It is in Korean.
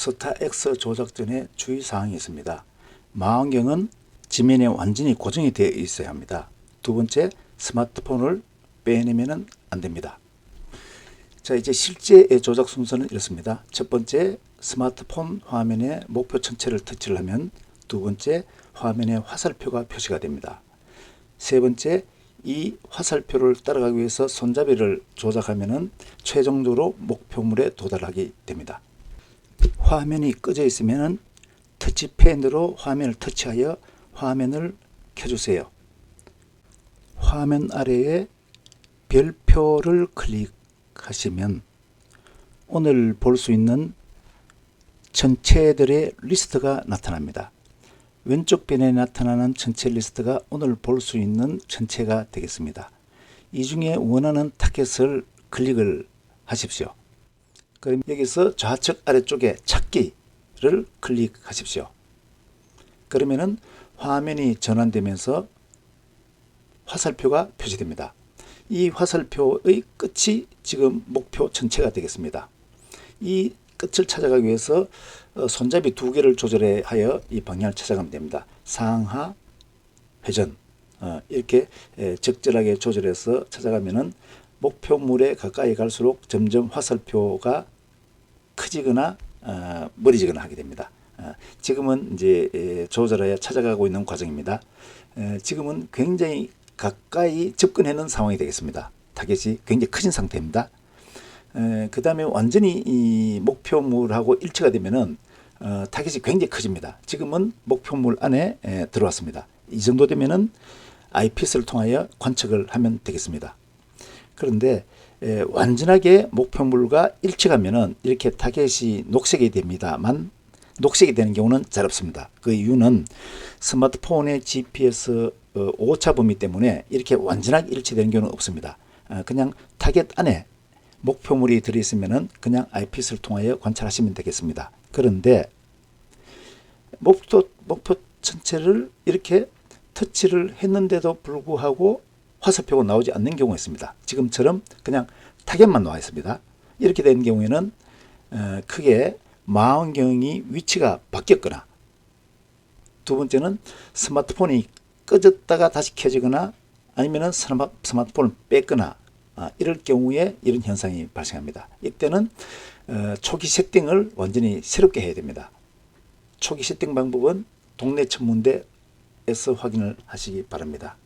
스타엑스 조작 전에 주의사항이 있습니다. 망원경은 지면에 완전히 고정이 되어 있어야 합니다. 두 번째, 스마트폰을 빼내면 안 됩니다. 자, 이제 실제 조작 순서는 이렇습니다. 첫 번째, 스마트폰 화면에 목표 전체를 터치를 하면 두 번째, 화면에 화살표가 표시가 됩니다. 세 번째, 이 화살표를 따라가기 위해서 손잡이를 조작하면 최종적으로 목표물에 도달하게 됩니다. 화면이 꺼져 있으면 터치펜으로 화면을 터치하여 화면을 켜주세요. 화면 아래에 별표를 클릭하시면 오늘 볼 수 있는 전체들의 리스트가 나타납니다. 왼쪽 편에 나타나는 전체 리스트가 오늘 볼 수 있는 전체가 되겠습니다. 이 중에 원하는 타겟을 클릭을 하십시오. 그럼 여기서 좌측 아래쪽에 찾기를 클릭하십시오. 그러면은 화면이 전환되면서 화살표가 표시됩니다. 이 화살표의 끝이 지금 목표 전체가 되겠습니다. 이 끝을 찾아가기 위해서 어, 손잡이 두 개를 조절해 하여 이 방향을 찾아가면 됩니다. 상하 회전 어, 이렇게 에, 적절하게 조절해서 찾아가면은 목표물에 가까이 갈수록 점점 화살표가 커지거나 어, 머리지거나 하게 됩니다. 어, 지금은 이제 에, 조절하여 찾아가고 있는 과정입니다. 에, 지금은 굉장히 가까이 접근하는 상황이 되겠습니다. 타겟이 굉장히 커진 상태입니다. 그 다음에 완전히 이 목표물하고 일치가 되면은 어, 타겟이 굉장히 커집니다. 지금은 목표물 안에 에, 들어왔습니다. 이 정도 되면은 아이피스를 통하여 관측을 하면 되겠습니다. 그런데 에, 완전하게 목표물과 일치가면은 이렇게 타겟이 녹색이 됩니다만 녹색이 되는 경우는 잘 없습니다. 그 이유는 스마트폰의 GPS 어, 오차 범위 때문에 이렇게 완전하게 일치되는 경우는 없습니다. 어, 그냥 타겟 안에 목표물이 들어있으면은 그냥 아이피스를 통하여 관찰하시면 되겠습니다. 그런데 목표 목표 전체를 이렇게 터치를 했는데도 불구하고 화살표가 나오지 않는 경우가 있습니다. 지금처럼 그냥 타겟만 나와 있습니다. 이렇게 된 경우에는 어, 크게 망원경이 위치가 바뀌었거나 두 번째는 스마트폰이 꺼졌다가 다시 켜지거나 아니면은 스마- 스마트폰을 뺐거나 아, 이럴 경우에 이런 현상이 발생합니다. 이때는 어, 초기 세팅을 완전히 새롭게 해야 됩니다. 초기 세팅 방법은 동네 천문대에서 확인을 하시기 바랍니다.